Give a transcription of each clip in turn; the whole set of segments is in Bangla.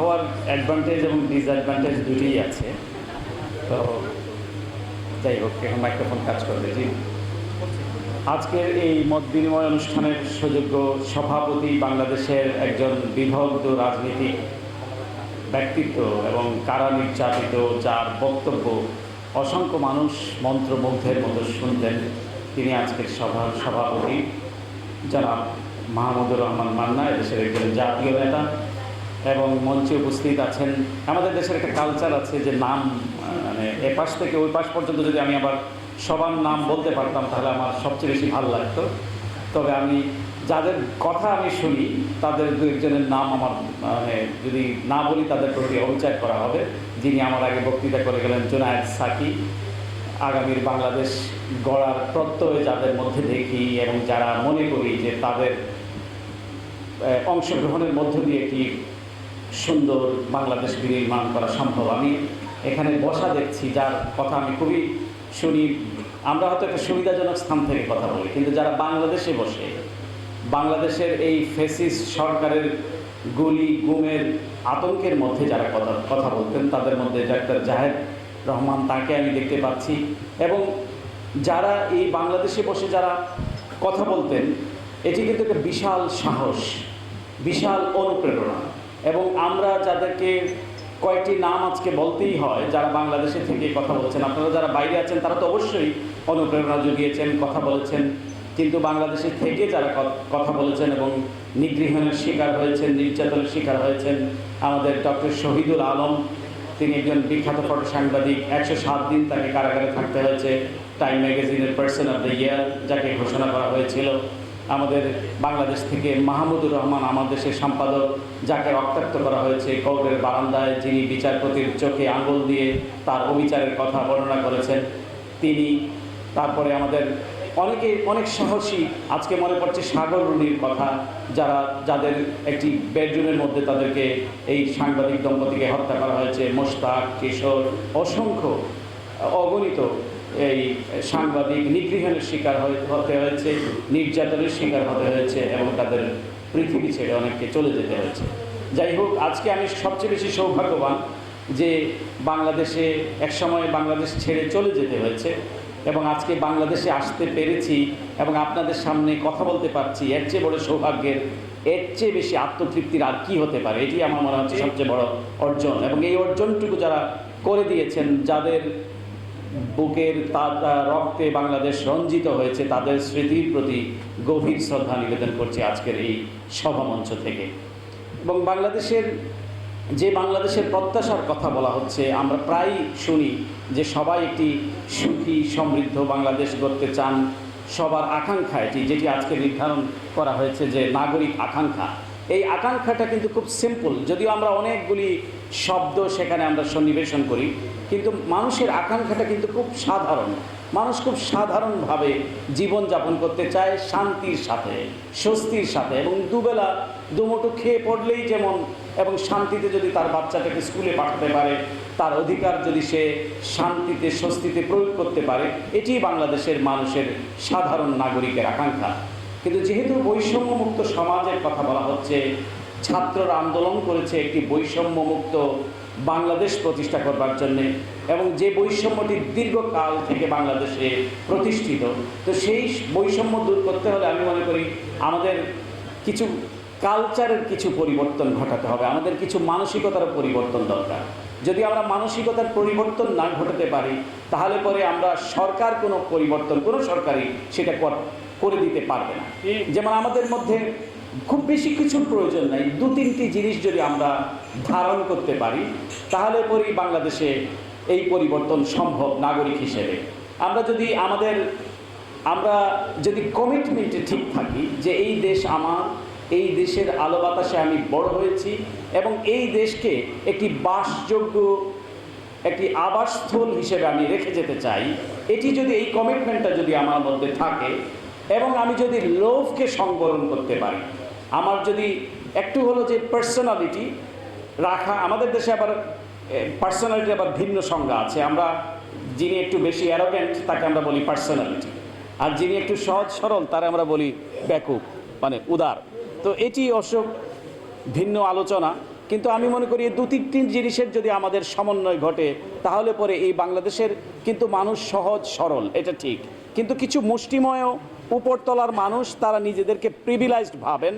হওয়ার অ্যাডভান্টেজ এবং ডিসঅ্যাডভান্টেজ দুটোই আছে। তো যাই হোক, এখন মাইক্রোফোন কাজ করবে জি আজকের এই মত বিনিময় অনুষ্ঠানের সুযোগ্য সভাপতি বাংলাদেশের একজন বিভক্ত রাজনীতিক ব্যক্তিত্ব এবং কারা নির্যাতিত, যার বক্তব্য অসংখ্য মানুষ মন্ত্রমুগ্ধের মতো শুনতেন, তিনি আজকের সভার সভাপতি। যারা মাহমুদুর রহমান মান্না, এদেশের একজন জাতীয় নেতা। এবং মঞ্চে উপস্থিত আছেন। আমাদের দেশের একটা কালচার আছে যে নাম মানে এ পাশ থেকে ওই পাশ পর্যন্ত যদি আমি আবার সবার নাম বলতে পারতাম, তাহলে আমার সবচেয়ে বেশি ভালো লাগতো। তবে আমি যাদের কথা আমি শুনি, তাদের দু একজনের নাম আমার মানে যদি না বলি, তাদের প্রতি অবিচার করা হবে। যিনি আমার আগে বক্তৃতা করে গেলেন, জোনায়েদ সাকি। আগামীর বাংলাদেশ গড়ার প্রত্যয় যাদের মধ্যে দেখি এবং যারা মনে করি যে তাদের অংশগ্রহণের মধ্য দিয়ে একটি সুন্দর বাংলাদেশ বিনির্মাণ করা সম্ভব। আমি এখানে বসা দেখছি, যার কথা আমি খুবই শুনি। আমরা হয়তো একটা সুবিধাজনক স্থান থেকে কথা বলি, কিন্তু যারা বাংলাদেশে বসে, বাংলাদেশের এই ফেসিস সরকারের গুলি, গুমের আতঙ্কের মধ্যে যারা কথা কথা বলতেন, তাদের মধ্যে ডাক্তার জাহেদ রহমান, তাকে আমি দেখতে পাচ্ছি। এবং যারা এই বাংলাদেশে বসে যারা কথা বলতেন, এটি কিন্তু একটা বিশাল সাহস, বিশাল অনুপ্রেরণা। এবং আমরা যাদেরকে কয়েকটি নাম আজকে বলতেই হয়, যারা বাংলাদেশে থেকে কথা বলছেন, আপনারা যারা বাইরে আছেন, তারা তো অবশ্যই অনুপ্রেরণা জুগিয়েছেন, কথা বলেছেন, কিন্তু বাংলাদেশে থেকে যারা কথা বলেছেন এবং নিগৃহণের শিকার হয়েছেন, নির্যাতনের শিকার হয়েছেন, আমাদের ডক্টর শহীদুল আলম, তিনি একজন বিখ্যাত ফটো সাংবাদিক একশো সাত দিন তাকে কারাগারে থাকতে হয়েছে, টাইম ম্যাগাজিনের পার্সন অফ দ্য ইয়ার যাকে ঘোষণা করা হয়েছিল। আমাদের বাংলাদেশ থেকে মাহমুদুর রহমান, আমার দেশের সম্পাদক, যাকে রক্তাক্ত করা হয়েছে কোর্টের বারান্দায়, যিনি বিচারপতির চোখে আঙুল দিয়ে তার অবিচারের কথা বর্ণনা করেছেন। তিনি তারপরে আমাদের অনেকে, অনেক সাহসী, আজকে মনে পড়ছে সাগর রুনির কথা, যারা, যাদের একটি বেডরুমের মধ্যে তাদেরকে এই সাংবাদিক দম্পতিকে হত্যা করা হয়েছে। মোস্তাক কিশোর, অসংখ্য, অগণিত এই সাংবাদিক নিগৃহণের শিকার হতে হয়েছে, নির্যাতনের শিকার হতে হয়েছে এবং তাদের পৃথিবী ছেড়ে অনেককে চলে যেতে হয়েছে। যাই হোক, আজকে আমি সবচেয়ে বেশি সৌভাগ্যবান যে বাংলাদেশে একসময় বাংলাদেশ ছেড়ে চলে যেতে হয়েছে এবং আজকে বাংলাদেশে আসতে পেরেছি এবং আপনাদের সামনে কথা বলতে পারছি। এর চেয়ে বড় সৌভাগ্যের, এর চেয়ে বেশি আত্মতৃপ্তির আর কি হতে পারে, এটি আমার মনে হচ্ছে সবচেয়ে বড় অর্জন। এবং এই অর্জনটুকু যারা করে দিয়েছেন, যাদের বুকের রক্তে বাংলাদেশ রঞ্জিত হয়েছে, তাদের স্মৃতির প্রতি গভীর শ্রদ্ধা নিবেদন করছি আজকের এই সভামঞ্চ থেকে। এবং বাংলাদেশের, যে বাংলাদেশের প্রত্যাশার কথা বলা হচ্ছে, আমরা প্রায় শুনি যে সবাই একটি সুখী, সমৃদ্ধ বাংলাদেশ গড়তে চান। সবার আকাঙ্ক্ষা এটি, যেটি আজকে নির্ধারণ করা হয়েছে যে নাগরিক আকাঙ্ক্ষা। এই আকাঙ্ক্ষাটা কিন্তু খুব সিম্পল যদিও আমরা অনেকগুলি শব্দ সেখানে আমরা সন্নিবেশন করি। কিন্তু মানুষের আকাঙ্ক্ষাটা কিন্তু খুব সাধারণ। মানুষ খুব সাধারণভাবে জীবনযাপন করতে চায় শান্তির সাথে, স্বস্তির সাথে এবং দুবেলা দুমুঠো খেয়ে পড়লেই যেমন এবং শান্তিতে যদি তার বাচ্চাটাকে স্কুলে পাঠাতে পারে, তার অধিকার যদি সে শান্তিতে, স্বস্তিতে প্রয়োগ করতে পারে, এটি বাংলাদেশের মানুষের সাধারণ নাগরিকের আকাঙ্ক্ষা। কিন্তু যেহেতু বৈষম্যমুক্ত সমাজের কথা বলা হচ্ছে, ছাত্ররা আন্দোলন করেছে একটি বৈষম্যমুক্ত বাংলাদেশ প্রতিষ্ঠা করবার জন্যে এবং যে বৈষম্যটি দীর্ঘকাল থেকে বাংলাদেশে প্রতিষ্ঠিত তো সেই বৈষম্য দূর করতে হলে আমি মনে করি আমাদের কিছু কালচারের কিছু পরিবর্তন ঘটাতে হবে আমাদের কিছু মানসিকতার পরিবর্তন দরকার। যদি আমরা মানসিকতার পরিবর্তন না ঘটাতে পারি তাহলে পরে আমরা সরকার কোনো পরিবর্তন কোনো সরকারই সেটা কর- করে দিতে পারবে না। যেমন আমাদের মধ্যে খুব বেশি কিছুর প্রয়োজন নাই। দু, তিনটি জিনিস যদি আমরা ধারণ করতে পারি, তাহলে পরেই বাংলাদেশে এই পরিবর্তন সম্ভব নাগরিক হিসেবে। আমরা যদি আমাদের, আমরা যদি কমিটমেন্টে ঠিক থাকি যে এই দেশ আমার, এই দেশের আলো বাতাসে আমি বড় হয়েছি এবং এই দেশকে একটি বাসযোগ্য, একটি আবাসস্থল হিসেবে আমি রেখে যেতে চাই, এটি যদি এই কমিটমেন্টটা যদি আমার মধ্যে থাকে এবং আমি যদি লোভকে সংবরণ করতে পারি আমার যদি একটু হলো যে পার্সোনালিটি রাখা, আমাদের দেশে আবার পার্সোনালিটি আবার ভিন্ন সংজ্ঞা আছে। আমরা যিনি একটু বেশি অ্যারোগেন্ট তাকে আমরা বলি পার্সোনালিটি আর যিনি একটু সহজ সরল, তারা আমরা বলি ব্যাকুব মানে উদার। তো এটি অবশ্য ভিন্ন আলোচনা, কিন্তু আমি মনে করি দু তিনটি জিনিসের যদি আমাদের সমন্বয় ঘটে, তাহলে পরে এই বাংলাদেশের কিন্তু মানুষ সহজ সরল, এটা ঠিক। কিন্তু কিছু মুষ্টিময় উপরতলার মানুষ তারা নিজেদেরকে প্রিভিলাইজড ভাবেন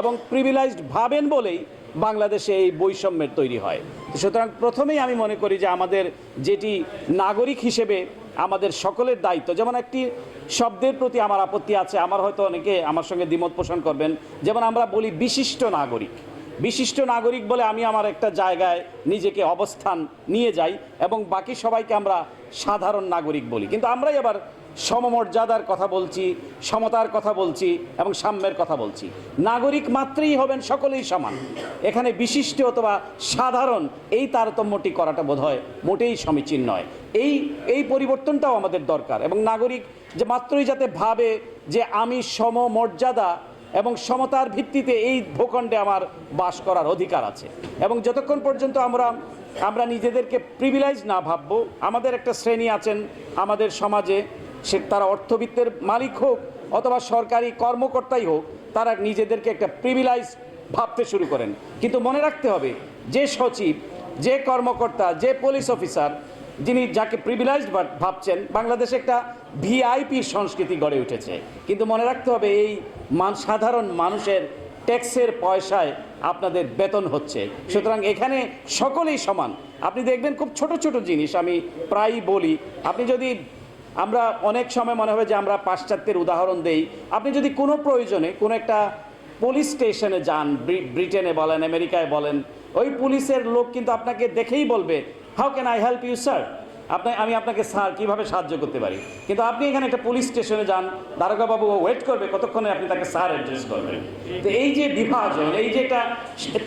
এবং প্রিভিলাইজড ভাবেন বলেই বাংলাদেশে এই বৈষম্যের তৈরি হয়। সুতরাং প্রথমেই আমি মনে করি যে আমাদের যেটি নাগরিক হিসেবে আমাদের সকলের দায়িত্ব, যেমন একটি শব্দের প্রতি আমার আপত্তি আছে, আমার হয়তো অনেকে আমার সঙ্গে দ্বিমত পোষণ করবেন, যেমন আমরা বলি বিশিষ্ট নাগরিক। বিশিষ্ট নাগরিক বলে আমি আমার একটা জায়গায় নিজেকে অবস্থান নিয়ে যাই এবং বাকি সবাইকে আমরা সাধারণ নাগরিক বলি। কিন্তু আমরাই আবার সমমর্যাদার কথা বলছি, সমতার কথা বলছি এবং সাম্যের কথা বলছি। নাগরিক মাত্রেই হবেন সকলেই সমান। এখানে বিশিষ্ট অথবা সাধারণ এই তারতম্যটি করাটা বোধহয় মোটেই সমীচীন নয়। এই এই পরিবর্তনটাও আমাদের দরকার এবং নাগরিক যে মাত্রই যাতে ভাবে যে আমি সমমর্যাদা এবং সমতার ভিত্তিতে এই ভূখণ্ডে আমার বাস করার অধিকার আছে এবং যতক্ষণ পর্যন্ত আমরা আমরা নিজেদেরকে প্রিভিলাইজ না ভাববো, আমাদের একটা শ্রেণি আছেন আমাদের সমাজে সে তারা অর্থবিত্তের মালিক হোক অথবা সরকারি কর্মকর্তাই হোক, তারা নিজেদেরকে একটা প্রিভিলাইজ ভাবতে শুরু করেন। কিন্তু মনে রাখতে হবে, যে সচিব, যে কর্মকর্তা, যে পুলিশ অফিসার যিনি যাকে প্রিভিলাইজড ভাবছেন, বাংলাদেশে একটা ভিআইপি সংস্কৃতি গড়ে উঠেছে। কিন্তু মনে রাখতে হবে, এই মান সাধারণ মানুষের ট্যাক্সের পয়সায় আপনাদের বেতন হচ্ছে। সুতরাং এখানে সকলেই সমান। আপনি দেখবেন খুব ছোট ছোট জিনিস, আমি প্রায়ই বলি, আপনি যদি আমরা অনেক সময় মনে হবে যে আমরা পাশ্চাত্যের উদাহরণ দেই। আপনি যদি কোনো প্রয়োজনে কোনো একটা পুলিশ স্টেশনে যান ব্রিটেনে বলেন, আমেরিকায় বলেন, ওই পুলিশের লোক কিন্তু আপনাকে দেখেই বলবে how can I help you sir আপনি, আমি আপনাকে স্যার কীভাবে সাহায্য করতে পারি? কিন্তু আপনি এখানে একটা পুলিশ স্টেশনে যান, দারোগাবাবু ওয়েট করবে, কতক্ষণে আপনি তাকে স্যার অ্যাড্রেস করবেন? তো এই যে বিভাজন, এই যে একটা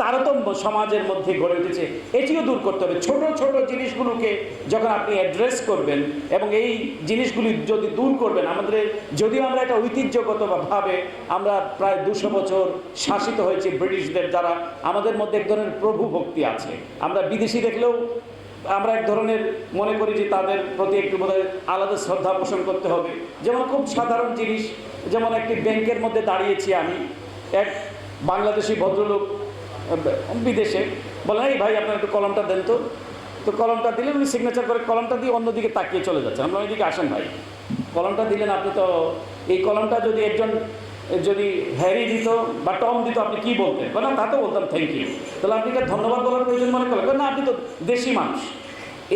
তারতম্য সমাজের মধ্যে গড়ে উঠেছে, এটিও দূর করতে হবে। ছোট ছোট জিনিসগুলোকে যখন আপনি অ্যাড্রেস করবেন এবং এই জিনিসগুলি যদি দূর করবেন, আমাদের, যদিও আমরা এটা ঐতিহ্যগতভাবে আমরা প্রায় দুশো বছর শাসিত হয়েছি ব্রিটিশদের দ্বারা, আমাদের মধ্যে এক ধরনের প্রভু ভক্তি আছে। আমরা বিদেশি দেখলেও আমরা এক ধরনের মনে করি যে তাদের প্রতি একটু বোধহয় আলাদা শ্রদ্ধা পোষণ করতে হবে। যেমন খুব সাধারণ জিনিস, যেমন একটি ব্যাংকের মধ্যে দাঁড়িয়েছি আমি, এক বাংলাদেশি ভদ্রলোক বিদেশে বলেন এই ভাই, আপনার একটু কলমটা দেন তো। তো কলমটা দিলেন, উনি সিগনেচার করে কলমটা দিয়ে অন্যদিকে তাকিয়ে চলে যাচ্ছেন। আমরা ওইদিকে আসেন ভাই। কলমটা দিলেন, আপনি তো এই কলমটা যদি একজন যদি হ্যারি দিত বা টম দিত, আপনি কি বলতেন? না তা তো বলতাম থ্যাংক ইউ তাহলে আপনি কি ধন্যবাদ বলার প্রয়োজন মনে করেন? না, আপনি তো দেশি মানুষ।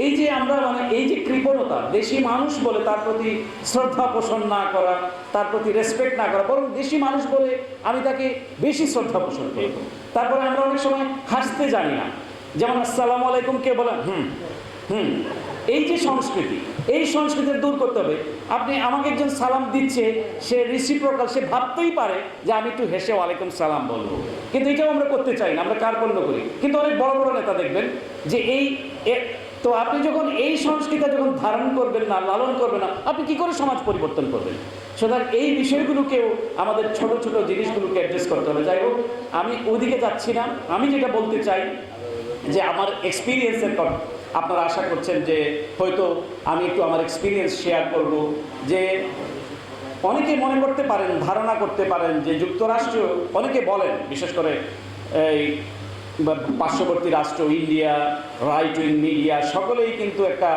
এই যে আমরা মানে এই যে কৃপণতা, দেশি মানুষ বলে তার প্রতি শ্রদ্ধা পোষণ না করা, তার প্রতি রেসপেক্ট না করা, বরং দেশি মানুষ বলে আমি তাকে বেশি শ্রদ্ধা পোষণ করব তারপরে আমরা অনেক সময় হাসতে জানি না। যেমন, আসসালামু আলাইকুম কে বলেন? হুম হুম। এই যে সংস্কৃতি এই সংস্কৃতি দূর করতে হবে। আপনি আমাকে একজন সালাম দিচ্ছে, সে রিসিপ্রকাল সে ভাবতেই পারে যে আমি একটু হেসে ওয়ালাইকুম সালাম বলব। কিন্তু এটাও আমরা করতে চাই না, আমরা কার্পণ্য করি। কিন্তু অনেক বড় বড় নেতা দেখবেন যে এই তো আপনি যখন এই সংস্কৃতি যখন ধারণ করবেন না, লালন করবেন না, আপনি কি করে সমাজ পরিবর্তন করবেন? সুতরাং এই বিষয়গুলোকেও আমাদের ছোট ছোট জিনিসগুলোকে অ্যাড্রেস করতে হবে। যাই হোক, আমি ওদিকে যাচ্ছি না। আমি যেটা বলতে চাই যে আমার এক্সপিরিয়েন্সের কথা আপনারা আশা করছেন যে হয়তো আমি একটু আমার এক্সপিরিয়েন্স শেয়ার করব যে অনেকে মনে করতে পারেন, ধারণা করতে পারেন যে যুক্তরাষ্ট্র, অনেকে বলেন, বিশেষ করে এই পার্শ্ববর্তী রাষ্ট্র ইন্ডিয়া রাইট উইং মিডিয়া সকলেই কিন্তু একটা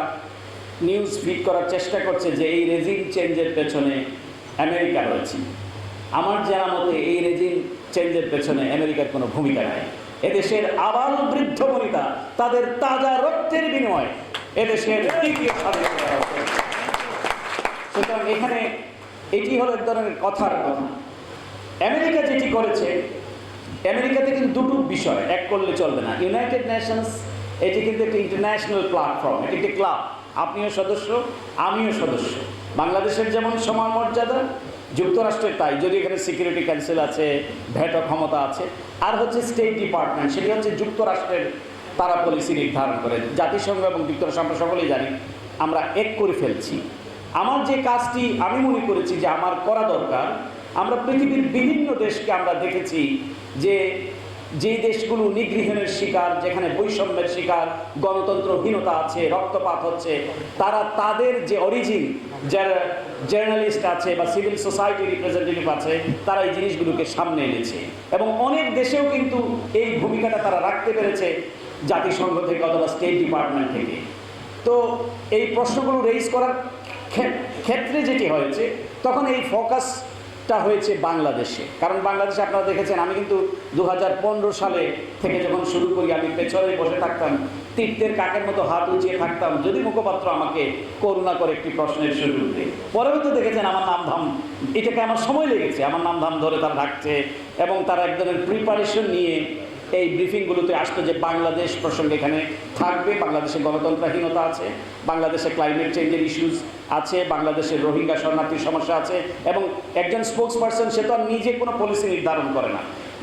নিউজ ফিড করার চেষ্টা করছে যে এই রেজিম চেঞ্জের পেছনে আমেরিকা রয়েছে। আমার জানা মতে এই রেজিম চেঞ্জের পেছনে আমেরিকার কোনো ভূমিকা নেই। এদেশের আবাল বৃদ্ধ বনিতা তাদের তাজা রক্তের বিনিময়ে এদেশের সুতরাং এখানে এটি হলো এক ধরনের কথার কথা আমেরিকা যেটি করেছে, আমেরিকাতে কিন্তু দুটো বিষয়, এক করলে চলবে না। ইউনাইটেড নেশনস, এটি কিন্তু একটি ইন্টারন্যাশনাল প্ল্যাটফর্ম, এটি একটি ক্লাব। আপনিও সদস্য, আমিও সদস্য। বাংলাদেশের যেমন সমান মর্যাদা যুক্তরাষ্ট্রের তাই, যদি এখানে সিকিউরিটি কাউন্সিল আছে, ভেটো ক্ষমতা আছে, আর হচ্ছে স্টেট ডিপার্টমেন্ট সেটি হচ্ছে যুক্তরাষ্ট্রের তারা পলিসি নির্ধারণ করে। জাতিসংঘ এবং যুক্তরাষ্ট্র, আমরা সকলেই জানি, আমরা এক করে ফেলছি। আমার যে কাজটি আমি মনে করেছি যে আমার করা দরকার, আমরা পৃথিবীর বিভিন্ন দেশকে আমরা দেখেছি যে যেই দেশগুলো নিগৃহণের শিকার, যেখানে বৈষম্যের শিকার, গণতন্ত্রহীনতা আছে, রক্তপাত হচ্ছে, তারা তাদের যে অরিজিন যারা জার্নালিস্ট আছে বা সিভিল সোসাইটি রিপ্রেজেন্টেটিভ আছে, তারা এই জিনিসগুলোকে সামনে এনেছে। এবং অনেক দেশেও কিন্তু এই ভূমিকাটা তারা রাখতে পেরেছে জাতিসংঘ থেকে অথবা স্টেট ডিপার্টমেন্ট থেকে। তো এই প্রশ্নগুলো রেইজ করার ক্ষে- ক্ষেত্রে যেটি হয়েছে, তখন এই ফোকাসটা হয়েছে বাংলাদেশে। কারণ বাংলাদেশে আপনারা দেখেছেন, আমি কিন্তু দু হাজার পনেরো সালে থেকে যখন শুরু করি, আমি পেছনে বসে থাকতাম তীর্থের কাকের মতো হাত উঁচিয়ে থাকতাম। যদি মুখপাত্র আমাকে করুণা করে একটি প্রশ্নের শুরুতে পরেও তো দেখেছেন আমার নাম ধাম, এটাকে আমার সময় লেগেছে। আমার নাম ধাম ধরে তারা রাখছে এবং তারা একজনের প্রিপারেশন নিয়ে এই ব্রিফিংগুলোতে আসতো যে বাংলাদেশ প্রসঙ্গে এখানে থাকবে। বাংলাদেশে গণতন্ত্রহীনতা আছে, বাংলাদেশে ক্লাইমেট চেঞ্জের ইস্যুস আছে বাংলাদেশের রোহিঙ্গা শরণার্থীর সমস্যা আছে এবং একজন স্পোক্স পার্সন সে তো নিজে কোনো পলিসি নির্ধারণ করে না।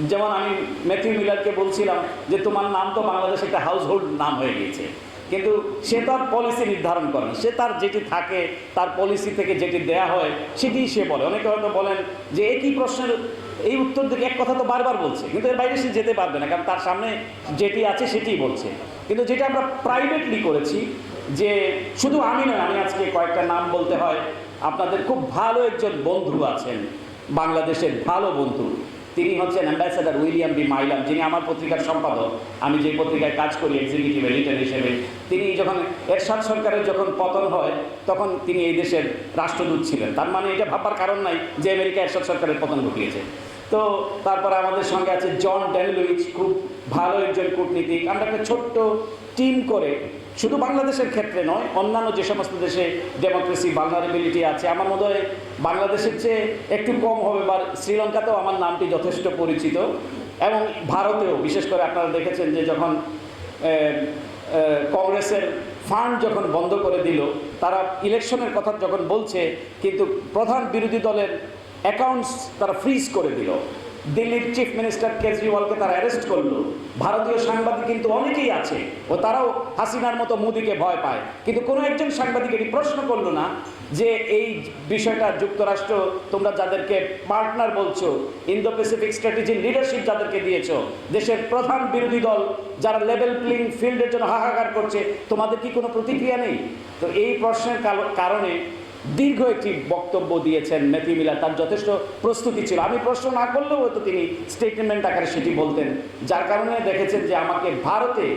যেমন আমি ম্যাথিউ মিলারকে বলছিলাম যে তোমার নাম তো বাংলাদেশে একটা হাউস হোল্ড নাম হয়ে গিয়েছে। কিন্তু সে তার পলিসি নির্ধারণ করে সে তার যেটি থাকে, তার পলিসি থেকে যেটি দেয়া হয়, সেটিই সে বলে। অনেকে হয়তো বলেন যে একই প্রশ্নের এই উত্তর দিকে এক কথা তো বারবার বলছে। কিন্তু এর বাইরে সে যেতে পারবে না, কারণ তার সামনে যেটি আছে সেটিই বলছে। কিন্তু যেটা আমরা প্রাইভেটলি করেছি যে শুধু আমি নয়, আমি আজকে কয়েকটা নাম বলতে হয়। আপনাদের খুব ভালো একজন বন্ধু আছেন, বাংলাদেশের ভালো বন্ধু। তিনি হচ্ছেন অ্যাম্বাসেডার উইলিয়াম বি মাইলাম, যিনি আমার পত্রিকার সম্পাদক। আমি যে পত্রিকায় কাজ করি এক্সিকিউটিভ এডিটর হিসেবে। তিনি যখন এরশাদ সরকারের যখন পতন হয়, তখন তিনি এই দেশের রাষ্ট্রদূত ছিলেন। তার মানে এটা ভাববার কারণ নাই যে আমেরিকা এরশাদ সরকারের পতন ঘটিয়েছে। তো তারপরে আমাদের সঙ্গে আছে জন ড্যানলুইচ খুব ভালো একজন কূটনীতিক। আমরা একটা ছোট্ট টিম করে শুধু বাংলাদেশের ক্ষেত্রে নয়, অন্যান্য যে সমস্ত দেশে ডেমোক্রেসি ভালনারেবিলিটি আছে, আমার মনে হয় বাংলাদেশের চেয়ে একটু কম হবে, বা শ্রীলঙ্কাতেও আমার নামটি যথেষ্ট পরিচিত। এবং ভারতেও, বিশেষ করে আপনারা দেখেছেন যে যখন কংগ্রেসের ফান্ড যখন বন্ধ করে দিল, তারা ইলেকশনের কথা যখন বলছে, কিন্তু প্রধান বিরোধী দলের অ্যাকাউন্টস তারা ফ্রিজ করে দিল। দিল্লির চিফ মিনিস্টার কেজরিওয়ালকে তারা অ্যারেস্ট করল। ভারতীয় সাংবাদিক কিন্তু অনেকেই আছে, ও তারাও হাসিনার মতো মোদিকে ভয় পায়। কিন্তু কোনো একজন সাংবাদিক এটি প্রশ্ন করল না যে এই বিষয়টা যুক্তরাষ্ট্র, তোমরা যাদেরকে পার্টনার বলছো ইন্দো প্যাসিফিক স্ট্র্যাটেজির লিডারশিপ যাদেরকে দিয়েছ, দেশের প্রধান বিরোধী দল যারা লেভেল প্লেইং ফিল্ডের জন্য হাহাকার করছে, তোমাদের কি কোনো প্রতিক্রিয়া নেই? তো এই প্রশ্নের কারণে দীর্ঘ একটি বক্তব্য দিয়েছেন মেথি মিলা তার যথেষ্ট প্রস্তুতি ছিল। আমি প্রশ্ন না করলেও হয়তো তিনি স্টেটমেন্ট আকারে সেটি বলতেন। যার কারণে দেখেছেন যে আমাকে ভারতে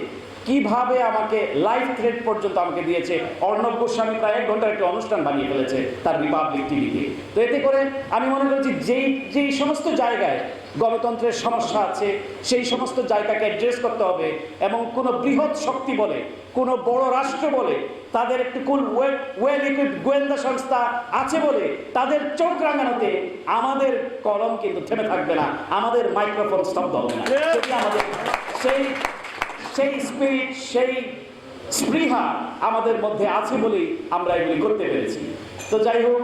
কীভাবে আমাকে লাইফ থ্রেড পর্যন্ত আমাকে দিয়েছে। অর্ণব গোস্বামী প্রায় এক ঘণ্টার একটি অনুষ্ঠান বানিয়ে ফেলেছে তার রিপাবলিক টিভিতে তো এতে করে আমি মনে করছি যেই যেই সমস্ত জায়গায় গণতন্ত্রের সমস্যা আছে সেই সমস্ত জায়গাকে অ্যাড্রেস করতে হবে এবং কোনো বৃহৎ শক্তি বলে কোনো বড় রাষ্ট্র বলে তাদের একটি কুল ওয়েল ইকুইপড গোয়েন্দা সংস্থা আছে বলে তাদের চোখ রাঙানোতে আমাদের কলম কিন্তু থেমে থাকবে না আমাদের মাইক্রোফোন স্তব্ধ হবে না। আমাদের সেই সেই স্পিরিট সেই স্পৃহা আমাদের মধ্যে আছে বলেই আমরা এগুলি করতে পেরেছি। তো যাই হোক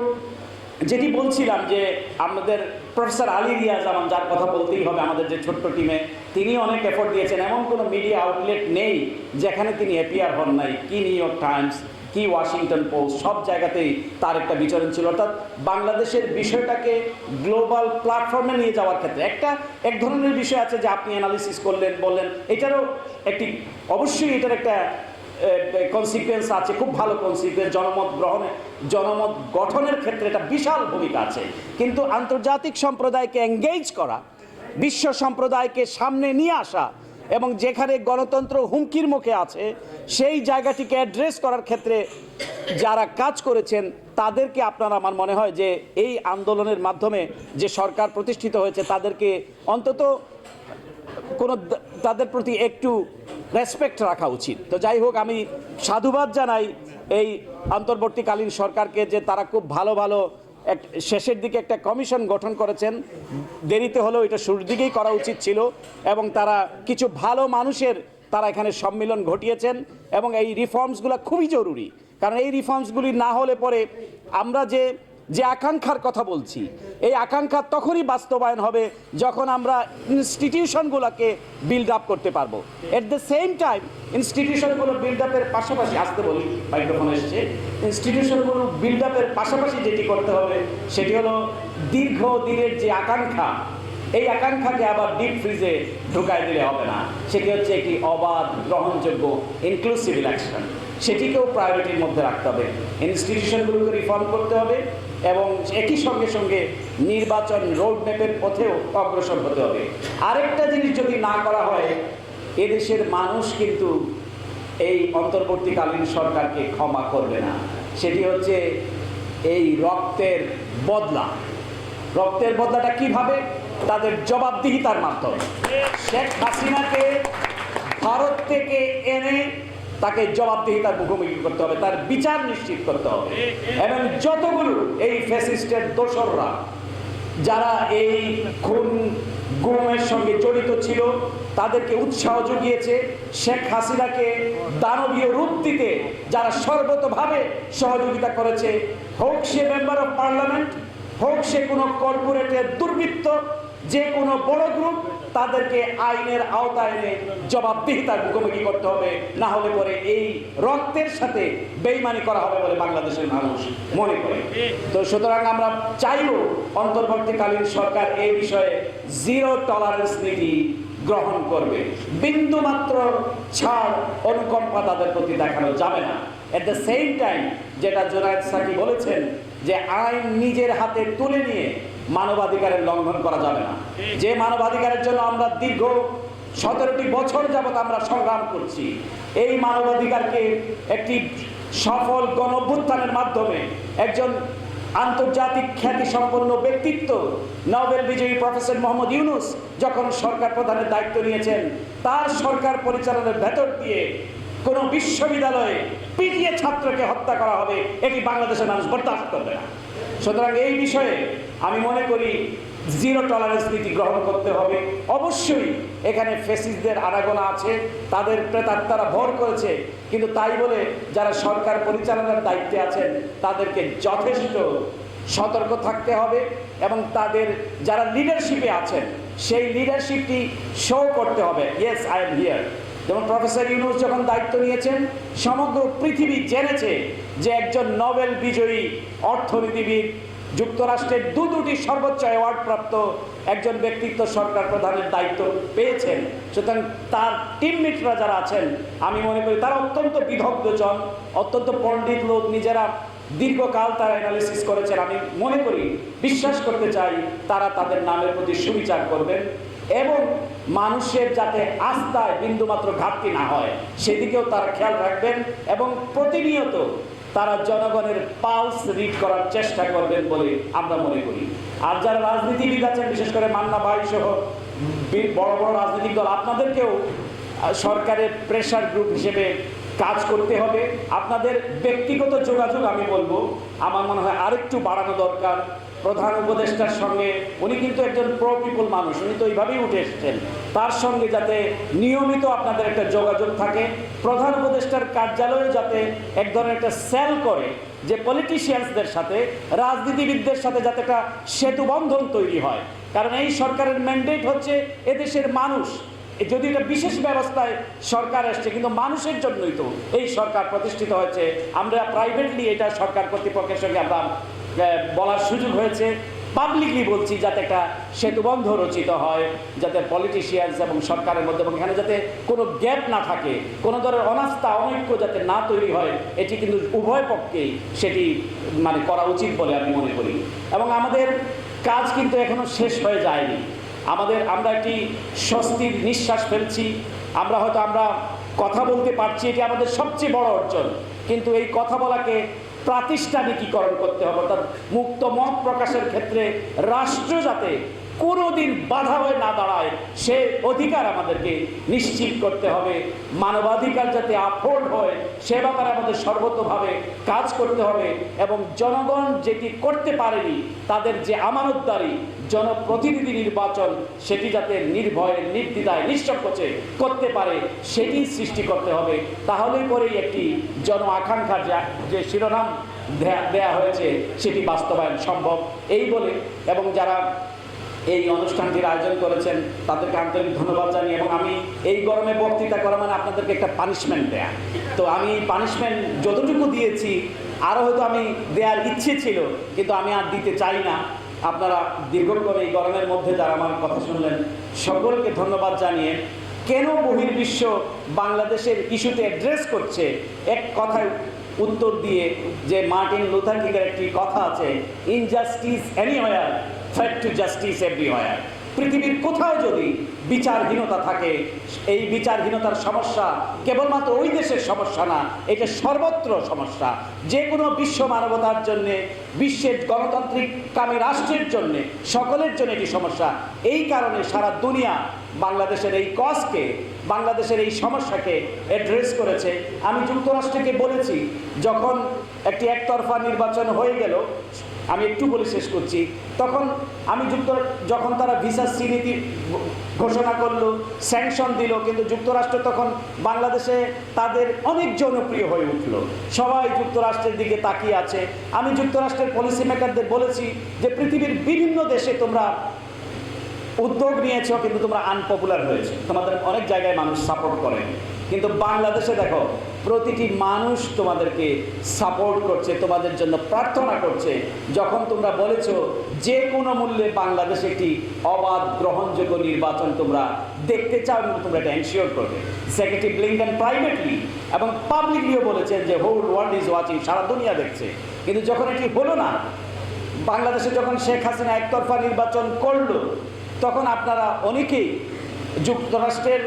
যেটি বলছিলাম যে আমাদের প্রফেসর আলী রিয়াজ আমার যার কথা বলতেই হবে আমাদের যে ছোট্ট টিমে তিনি অনেক এফোর্ট দিয়েছেন। এমন কোনো মিডিয়া আউটলেট নেই যেখানে তিনি অ্যাপিয়ার হন নাই। কি নিউ ইয়র্ক টাইমস কি ওয়াশিংটন পোস্ট সব জায়গাতেই তার একটা বিচরণ ছিল। অর্থাৎ বাংলাদেশের বিষয়টাকে গ্লোবাল প্ল্যাটফর্মে নিয়ে যাওয়ার ক্ষেত্রে। একটা, এক ধরনের বিষয় আছে যে আপনি অ্যানালিসিস করলেন, বললেন, এটারও একটি, অবশ্যই এটার একটা কনসিকুয়েন্স আছে, খুব ভালো কনসিকুয়েন্স জনমত গ্রহণে, জনমত গঠনের ক্ষেত্রে এটা বিশাল ভূমিকা আছে। কিন্তু আন্তর্জাতিক সম্প্রদায়কে এঙ্গেজ করা, বিশ্ব সম্প্রদায়কে সামনে নিয়ে আসা এবং যেখানে গণতন্ত্র হুমকির মুখে আছে, সেই জায়গাটিকে অ্যাড্রেস করার ক্ষেত্রে যারা কাজ করেছেন, তাদেরকে আপনার আমার মনে হয় যে এই আন্দোলনের মাধ্যমে যে সরকার প্রতিষ্ঠিত হয়েছে, তাদেরকে অন্তত কোনো তাদের প্রতি একটু রেসপেক্ট রাখা উচিত। তো যাই হোক, আমি সাধুবাদ জানাই এই অন্তর্বর্তীকালীন সরকারকে যে তারা খুব ভালো ভালো এক শেষের দিকে একটা কমিশন গঠন করেছেন। দেরিতে হলেও এটা শুরুর দিকেই করা উচিত ছিল এবং তারা কিছু ভালো মানুষের তারা এখানে সম্মিলন ঘটিয়েছেন এবং এই রিফর্মসগুলো খুবই জরুরি। কারণ এই রিফর্মসগুলি না হলে পরে আমরা যে যে আকাঙ্ক্ষার কথা বলছি, এই আকাঙ্ক্ষা তখনই বাস্তবায়ন হবে যখন আমরা ইনস্টিটিউশনগুলোকে বিল্ড আপ করতে পারব। এট দ্য সেম টাইম ইনস্টিটিউশনগুলো বিল্ড আপের পাশাপাশি, আসতে বলি মাইক্রোফোন এসছে ইনস্টিটিউশনগুলো বিল্ড আপের পাশাপাশি যেটি করতে হবে, সেটি হলো দীর্ঘ দিনের যে আকাঙ্ক্ষা, এই আকাঙ্ক্ষাকে আবার ডিপ ফ্রিজে ঢুকাই দিলে হবে না। সেটি হচ্ছে একটি অবাধ, গ্রহণযোগ্য ইনক্লুসিভ ইলেকশন সেটিকেও প্রায়োরিটির মধ্যে রাখতে হবে। ইনস্টিটিউশনগুলোকে রিফর্ম করতে হবে। এবং একই সঙ্গে সঙ্গে নির্বাচন রোড ম্যাপের পথেও অগ্রসর হতে হবে। আরেকটা জিনিস যদি না করা হয়, এদেশের মানুষ কিন্তু এই অন্তর্বর্তীকালীন সরকারকে ক্ষমা করবে না। সেটি হচ্ছে এই রক্তের বদলা। রক্তের বদলাটা কীভাবে? তাদের জবাবদিহিতার মাধ্যমে। শেখ হাসিনাকে ভারত থেকে এনে তাকে জবাবদিহিতার মুখোমুখি করতে হবে, তার বিচার নিশ্চিত করতে হবে। এবং যতগুলো এই ফ্যাসিস্টের দোসররা, যারা এই খুন গুমের সঙ্গে জড়িত ছিল, তাদেরকে উৎসাহ জুগিয়েছে, শেখ হাসিনাকে দানবীয় রূপ দিতে যারা সর্বতভাবে সহযোগিতা করেছে, হোক সে মেম্বার অফ পার্লামেন্ট, হোক সে কোনো কর্পোরেটের দুর্বৃত্ত, যে কোনো বড় গ্রুপ তাদেরকে আইনের আওতায় এনে জবাবদিহিতার মুখোমুখি করতে হবে। না হলে পরে এই রক্তের সাথে বেইমানি করা হবে বলে বাংলাদেশের মানুষ মনে করে। তো সুতরাং আমরা চাইব অন্তর্বর্তীকালীন সরকার এই বিষয়ে জিরো টলারেন্স নীতি গ্রহণ করবে। বিন্দু মাত্র ছাড়, অনুকম্পা তাদের প্রতি দেখানো যাবে না। এট দ্য সেম টাইম যেটা জোনায়দ সাকি বলেছেন যে আইন নিজের হাতে তুলে নিয়ে মানবাধিকারের লঙ্ঘন করা যাবে না। যে মানবাধিকারের জন্য আমরা দীর্ঘ সতেরোটি বছর যাবত আমরা সংগ্রাম করছি, এই মানবাধিকারকে একটি সফল গণভ্যুত্থানের মাধ্যমে একজন আন্তর্জাতিক খ্যাতি সম্পন্ন ব্যক্তিত্ব, নোবেল বিজয়ী প্রফেসর মোহাম্মদ ইউনুস যখন সরকার প্রধানের দায়িত্ব নিয়েছেন, তার সরকার পরিচালনার ভেতর দিয়ে কোনো বিশ্ববিদ্যালয়ে পিটিয়ে ছাত্রকে হত্যা করা হবে, এটি বাংলাদেশের মানুষ বরদাস্ত করবে না। সুতরাং এই বিষয়ে আমি মনে করি জিরো টলারেন্স নীতি গ্রহণ করতে হবে। অবশ্যই এখানে ফেসিসদের আনাগোনা আছে, তাদের প্রেতাত্মারা ভর করেছে, কিন্তু তাই বলে যারা সরকার পরিচালনার দায়িত্বে আছেন, তাদেরকে যথেষ্ট সতর্ক থাকতে হবে এবং তাদের যারা লিডারশিপে আছেন, সেই লিডারশিপটি শো করতে হবে। ইয়েস আই এম হিয়ার যেমন প্রফেসর ইউনুস যখন দায়িত্ব নিয়েছেন, সমগ্র পৃথিবী জেনেছে যে একজন নোবেল বিজয়ী অর্থনীতিবিদ যুক্তরাষ্ট্রের দু দুটি সর্বোচ্চ অ্যাওয়ার্ড প্রাপ্ত একজন ব্যক্তিত্ব সরকার প্রধানের দায়িত্ব পেয়েছেন। সুতরাং তার টিমমেটরা যারা আছেন, আমি মনে করি তারা অত্যন্ত বিদগ্ধজন অত্যন্ত পণ্ডিত লোক, নিজেরা দীর্ঘকাল তারা অ্যানালিসিস করেছেন। আমি মনে করি, বিশ্বাস করতে চাই তারা তাদের নামের প্রতি সুবিচার করবেন এবং মানুষের যাতে আস্থায় বিন্দুমাত্র ঘাটতি না হয়, সেদিকেও তারা খেয়াল রাখবেন এবং প্রতিনিয়ত তারা জনগণের পালস রিড করার চেষ্টা করবেন বলে আমরা মনে করি। আর যারা রাজনীতিবিদ আছেন, বিশেষ করে মান্না ভাই সহ বড় বড় রাজনৈতিক দল, আপনাদেরকেও সরকারের প্রেশার গ্রুপ হিসেবে কাজ করতে হবে। আপনাদের ব্যক্তিগত যোগাযোগ আমি বলব। আমার মনে হয় আরেকটু বাড়ানো দরকার। প্রধান উপদেষ্টার সঙ্গে, উনি কিন্তু একজন প্রো পিপুল মানুষ, উনি তো এইভাবেই উঠে এসেছেন। তার সঙ্গে যাতে নিয়মিত আপনাদের একটা যোগাযোগ থাকে। প্রধান উপদেষ্টার কার্যালয়ে যাতে এক ধরনের একটা সেল করে যে পলিটিশিয়ানসদের সাথে, রাজনীতিবিদদের সাথে যাতে একটা সেতু বন্ধন তৈরি হয়। কারণ এই সরকারের ম্যান্ডেট হচ্ছে এদেশের মানুষ। যদি এটা বিশেষ ব্যবস্থায় সরকার আসছে, কিন্তু মানুষের জন্যই তো। এই সরকার প্রতিষ্ঠিত হয়েছে, আমরা প্রাইভেটলি এটা সরকার কর্তৃপক্ষের সঙ্গে আমরা বলার সুযোগ হয়েছে। পাবলিকলি বলছি যাতে একটা সেতুবন্ধ রচিত হয়, যাতে পলিটিশিয়ানস এবং সরকারের মধ্যে এবং এখানে যাতে কোনো গ্যাপ না থাকে, কোনো ধরনের অনাস্থা, অনৈক্য যাতে না তৈরি হয়, এটি কিন্তু উভয় পক্ষেই সেটি মানে করা উচিত বলে আমি মনে করি। এবং আমাদের কাজ কিন্তু এখনও শেষ হয়ে যায়নি। আমাদের, আমরা একটি স্বস্তির নিঃশ্বাস ফেলছি। আমরা হয়তো আমরা কথা বলতে পারছি, এটি আমাদের সবচেয়ে বড় অর্জন। কিন্তু এই কথা বলাকে প্রাতিষ্ঠানিকীকরণ করতে হবে, অর্থাৎ মুক্ত মত প্রকাশের ক্ষেত্রে রাষ্ট্র যাতে কোনোদিন বাধা হয়ে না দাঁড়ায়, সে অধিকার আমাদেরকে নিশ্চিত করতে হবে। মানবাধিকার যাতে আফোর্ড হয় সে ব্যাপারে আমাদের সর্বতভাবে কাজ করতে হবে এবং জনগণ যেটি করতে পারেনি, তাদের যে আমানতদারি, জনপ্রতিনিধি নির্বাচন, সেটি যাতে নির্ভয়ে, নির্দ্বিধায় নিঃসংকোচে করতে পারে, সেটি সৃষ্টি করতে হবে। তাহলেই পরেই একটি জন আকাঙ্ক্ষার যা- শিরোনাম দেয়া হয়েছে, সেটি বাস্তবায়ন সম্ভব। এই বলে, এবং যারা এই অনুষ্ঠানটির আয়োজন করেছেন। তাদেরকে আন্তরিক ধন্যবাদ জানি এবং আমি এই গরমে বক্তৃতা করা মানে আপনাদেরকে একটা পানিশমেন্ট দেয়া। তো আমি পানিশমেন্ট যতটুকু দিয়েছি আরও হয়তো আমি দেওয়ার ইচ্ছে ছিল, কিন্তু আমি আর দিতে চাই না। আপনারা দীর্ঘক্ষণ এই গরমের মধ্যে যারা আমার কথা শুনলেন, সকলকে ধন্যবাদ জানিয়ে কেন বহির্বিশ্ব বাংলাদেশের ইস্যুতে অ্যাড্রেস করছে, এক কথায় উত্তর দিয়ে যে মার্টিন লুথার কিংয়ের একটি কথা আছে injustice anywhere threat to justice everywhere পৃথিবীর কোথাও যদি বিচারহীনতা থাকে, এই বিচারহীনতার সমস্যা কেবলমাত্র ওই দেশের সমস্যা না এটা সর্বত্র সমস্যা, যে কোনো বিশ্ব মানবতার জন্যে, বিশ্বের গণতান্ত্রিক কামী রাষ্ট্রের জন্যে, সকলের জন্য এটি সমস্যা। এই কারণে সারা দুনিয়া বাংলাদেশের এই কজকে বাংলাদেশের এই সমস্যাকে অ্যাড্রেস করেছে। আমি যুক্তরাষ্ট্রকে বলেছি, যখন একটি একতরফা নির্বাচন হয়ে গেল, আমি একটু বলে শেষ করছি, তখন আমি যুক্ত যখন তারা ভিসা সি নীতি ঘোষণা করল স্যাংশন দিল, কিন্তু যুক্তরাষ্ট্র তখন বাংলাদেশে তাদের অনেক জনপ্রিয় হয়ে উঠল। সবাই যুক্তরাষ্ট্রের দিকে তাকিয়ে আছে। আমি যুক্তরাষ্ট্রের পলিসি মেকারদের বলেছি যে, পৃথিবীর বিভিন্ন দেশে তোমরা উদ্যোগ নিয়েছ, কিন্তু তোমরা আনপপুলার হয়েছে। তোমাদের অনেক জায়গায় মানুষ সাপোর্ট করে। কিন্তু বাংলাদেশে দেখো, প্রতিটি মানুষ তোমাদেরকে সাপোর্ট করছে, তোমাদের জন্য প্রার্থনা করছে। যখন তোমরা বলেছ, যে কোনো মূল্যে বাংলাদেশে একটি অবাধ গ্রহণযোগ্য নির্বাচন তোমরা দেখতে চাও এবং তোমরা এটা এনশিওর করবে। সেক্রেটারি ব্লিংকন প্রাইভেটলি এবং পাবলিকলিও বলেছেন যে হোল ওয়ার্ল্ড ইজ ওয়াচিং সারা দুনিয়া দেখছে। কিন্তু যখন এটি হলো না, বাংলাদেশে যখন শেখ হাসিনা একতরফা নির্বাচন করল তখন আপনারা অনেকেই যুক্তরাষ্ট্রের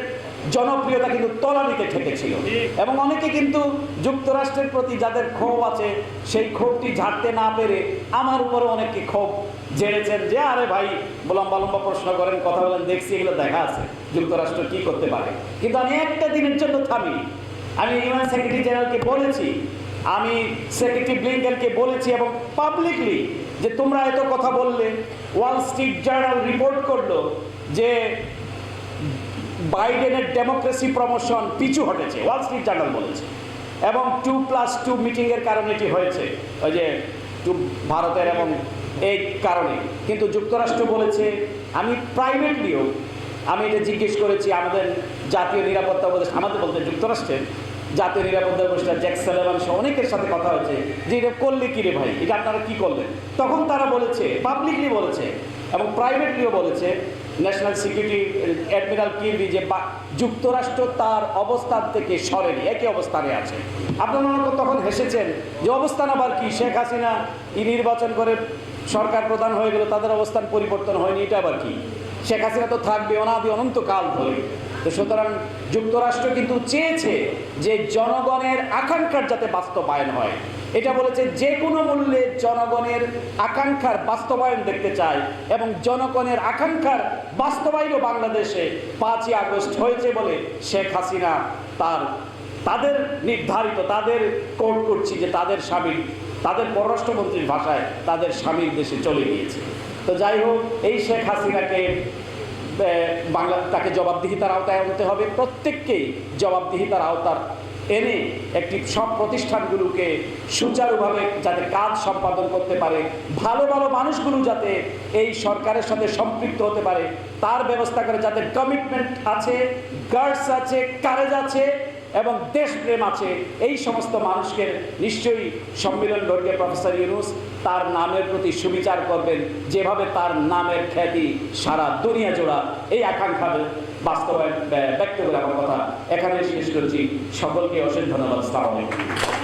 জনপ্রিয়তা কিন্তু তলানিতে ঠেকেছিল। এবং অনেকে কিন্তু যুক্তরাষ্ট্রের প্রতি যাদের ক্ষোভ আছে, সেই ক্ষোভটি ঝাড়তে না পেরে আমার উপরে অনেকে ক্ষোভ জেড়েছেন যে, আরে ভাই, লম্বা লম্বা প্রশ্ন করেন, কথা বলেন, দেখছি এগুলো দেখা আছে, যুক্তরাষ্ট্র কি করতে পারে? কিন্তু আমি একটা দিনের জন্য থামি। আমি ইউএন সেক্রেটারি জেনারেলকে বলেছি, আমি সেক্রেটারি ব্লিঙ্কেনকে বলেছি এবং পাবলিকলি যে তোমরা এত কথা বললে, ওয়াল স্ট্রিট জার্নাল রিপোর্ট করল যে বাইডেনের ডেমোক্রেসি প্রমোশন পিছু হটেছে, ওয়াল স্ট্রিট জার্নাল বলেছে। এবং টু প্লাস টু মিটিংয়ের কারণে এটি হয়েছে। ওই যে টু ভারতের এবং এই কারণে। কিন্তু যুক্তরাষ্ট্র বলেছে, আমি প্রাইভেটলিও আমি এটা জিজ্ঞেস করেছি আমাদের জাতীয় নিরাপত্তা উপদেষ্টা আমাদের বলতে যুক্তরাষ্ট্রের জাতীয় নিরাপত্তা উপদেষ্টা জ্যাক সেলেভান সহ অনেকের সাথে কথা হয়েছে, যে এটা করলে কি রে ভাই? এটা আপনারা কি করলেন? তখন তারা বলেছে পাবলিকলি বলেছে এবং প্রাইভেটলিও বলেছে ন্যাশনাল সিকিউরিটি অ্যাডমিরাল কিরবি যে যুক্তরাষ্ট্র তার অবস্থান থেকে সরেনি, একই অবস্থানে আছে। আপনারা তখন হেসেছেন যে অবস্থান আবার কি? শেখ হাসিনা ই নির্বাচন করে সরকার প্রধান হয়ে গেল, তাদের অবস্থান পরিবর্তন হয়নি, এটা আবার কি? শেখ হাসিনা তো থাকবে অনাদি অনন্তকাল ধরে। তো সুতরাং যুক্তরাষ্ট্র কিন্তু চেয়েছে যে জনগণের আকাঙ্ক্ষার যাতে বাস্তবায়ন হয়। এটা বলেছে যে কোনো মূল্যে জনগণের আকাঙ্ক্ষার বাস্তবায়ন দেখতে চায় এবং জনগণের আকাঙ্ক্ষার বাস্তবায়নও বাংলাদেশে পাঁচই আগস্ট হয়েছে বলে শেখ হাসিনা তার, তাদের নির্ধারিত, তাদের কোর্ট করছি যে তাদের স্বামীর, তাদের পররাষ্ট্রমন্ত্রীর ভাষায় তাদের স্বামীর দেশে চলে গিয়েছে। তো যাই হোক, এই শেখ হাসিনাকে বাংলা তাকে জবাবদিহিতার আওতায় আনতে হবে। প্রত্যেককেই জবাবদিহিতার আওতার এনে একটি সব প্রতিষ্ঠানগুলোকে সুচারুভাবে যাতে কাজ সম্পাদন করতে পারে, ভালো ভালো মানুষগুলো যাতে এই সরকারের সাথে সম্পৃক্ত হতে পারে, তার ব্যবস্থা করে যাতে কমিটমেন্ট আছে গার্ডস আছে কারেজ আছে এবং দেশপ্রেম আছে। এই সমস্ত মানুষকে নিশ্চয়ই সম্মিলন বর্গে প্রফেসর ইউনুস তার নামের প্রতি সুবিচার করবেন। যেভাবে তার নামের খ্যাতি সারা দুনিয়া জোড়া। এই আকাঙ্ক্ষা বাস্তবায়ন ব্যক্ত করে আমার কথা এখানে শেষ করছি। সকলকে অশেষ ধন্যবাদ। আলাইকুম।